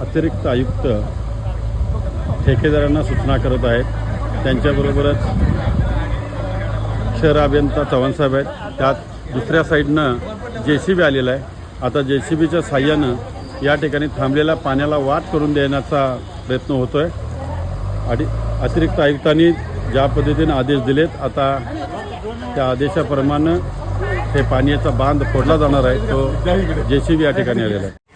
अतिरिक्त आयुक्त ठेकेदारांना सूचना करत आहेत. त्यांच्याबरोबरच शहर अभियंता चव्हाणसाहेब आहेत. त्यात दुसऱ्या साईडनं जे सी बी आलेला आहे. आता जे सी बीच्या साह्यानं या ठिकाणी थांबलेल्या पाण्याला वाट करून देण्याचा प्रयत्न होतो आहे आणि अतिरिक्त आयुक्तांनी ज्या पद्धतीने आदेश दिलेत आता त्या आदेशाप्रमाणे हे पाण्याचा बांध फोडला जाणार आहे. तो जे सी बी या ठिकाणी आलेला आहे.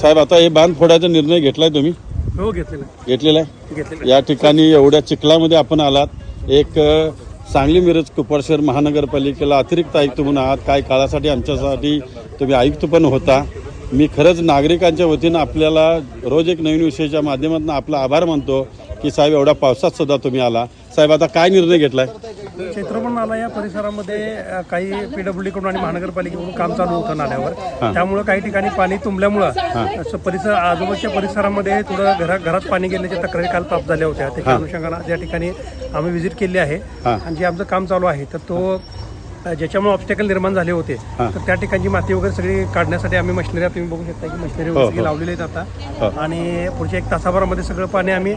साहेब आता हे बांध फोडायचा निर्णय घेतलाय तुम्ही? हो घेतलेलं घेतलेला आहे? घेतलेलं या ठिकाणी एवढ्या चिखलामध्ये आपण आलात. एक अ, सांगली मिरज कुपवाड शहर महानगरपालिकेला अतिरिक्त आयुक्त म्हणून आहात. काही काळासाठी आमच्यासाठी तुम्ही आयुक्त पण होता. मी खरंच नागरिकांच्या वतीनं आपल्याला रोज एक नवीन विषयाच्या माध्यमातून आपला आभार मानतो की साहेब एवढ्या पावसात सुद्धा तुम्ही आला. साहेब आता काय निर्णय घेतलाय? क्षेत्रपण नाला या परिसरामध्ये अ, काही पीडब्ल्यू कडून आणि महानगरपालिकेकडून काम चालू होतं नाल्यावर. त्यामुळं काही ठिकाणी पाणी तुंबल्यामुळं असं परिसर आजूबाजूच्या परिसरामध्ये थोडं घरा घरात पाणी गेल्याच्या तक्रारी काल प्राप्त झाल्या होत्या. त्याच्या अनुषंगानं त्या ठिकाणी आम्ही व्हिजिट केली आहे आणि जे आमचं काम चालू आहे तर तो ज्याच्यामुळे ऑब्स्टॅकल निर्माण झाले होते तर त्या ठिकाणची माती वगैरे सगळी काढण्यासाठी आम्ही मशिनरी तुम्ही बघू शकता की मशिनरी वगैरे सगळी लावलेली आहेत आता. आणि पुढच्या एक तासाभरामध्ये सगळं पाणी आम्ही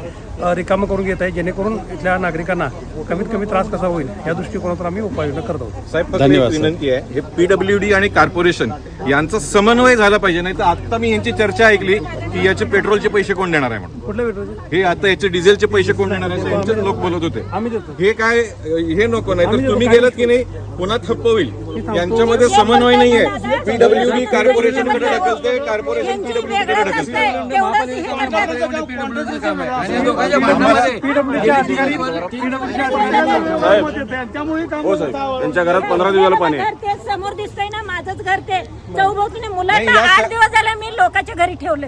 रिकामं करून घेत आहे जेणेकरून इथल्या नागरिकांना कमीत कमी त्रास कसा होईल या दृष्टिकोनातून आम्ही उपाययोजना करत आहोत. साहेब. विनंती आहे हे पीडब्ल्यू आणि कॉर्पोरेशन यांचा समन्वय झाला पाहिजे नाही तर आता मी यांची चर्चा ऐकली की याचे पेट्रोलचे पैसे कोण देणार आहे म्हणून. कुठल्या वेटरचे हे आता याचे डिझेलचे पैसे कोण देणार आहे यांचेच लोक बोलत होते. आम्ही देतो. हे काय हे नको नाही तर तुम्ही गेलात की नाही पुन्हा ठप्प होईल. यांच्यामध्ये समन्वय नाही आहे पीडब्ल्यू डी कॉर्पोरेशनकडे ढकलते कॉर्पोरेशन पीडब्ल्यू कडे ढकलते हो साहेब. त्यांच्या घरात पंधरा दिवसाला पाणी आहे. घर ते समोर दिसतंय ना माझंच घर ते. चौभोवतीने मुलांना आठ दिवस झाले मी लोकांच्या घरी ठेवले.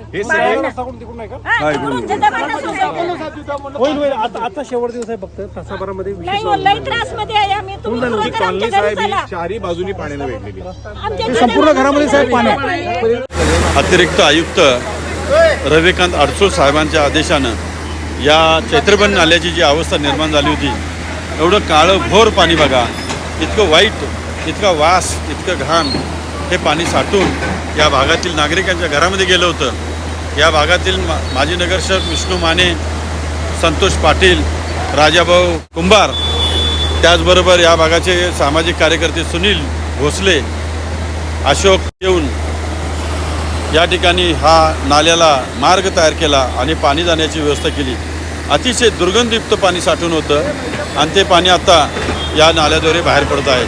आता आता शेवट दिवस आहे फक्त. तासाभरामध्ये नाही हो, लई त्रासमध्ये आहे. आम्ही तुम्ही तुमची खरोखर कॉलनी आमच्या घरी साहेब ही चला. बाजूनी पाण्याने वेढलेली. संपूर्ण घरामध्ये साहेब पाणी. अतिरिक्त आयुक्त रविकांत अडसूळ साहेबांच्या आदेशानं या चैत्रबन नाल्याची जी अवस्था निर्माण झाली होती एवढं काळं भोर पाणी बघा. इतकं वाईट इतका वास इतकं घाण हे पाणी साठून या भागातील नागरिकांच्या घरामध्ये गेलं होतं. या भागातील मा माजी नगरसेवक विष्णू माने संतोष पाटील राजाभाऊ कुंभार त्याचबरोबर या भागाचे सामाजिक कार्यकर्ते सुनील भोसले अशोक येऊन या ठिकाणी हा नाल्याला मार्ग तयार केला आणि पाणी जाण्याची व्यवस्था केली. अतिशय दुर्गंधयुक्त पाणी साठून होतं आणि ते पाणी आता या नाल्याद्वारे बाहेर पडत आहे.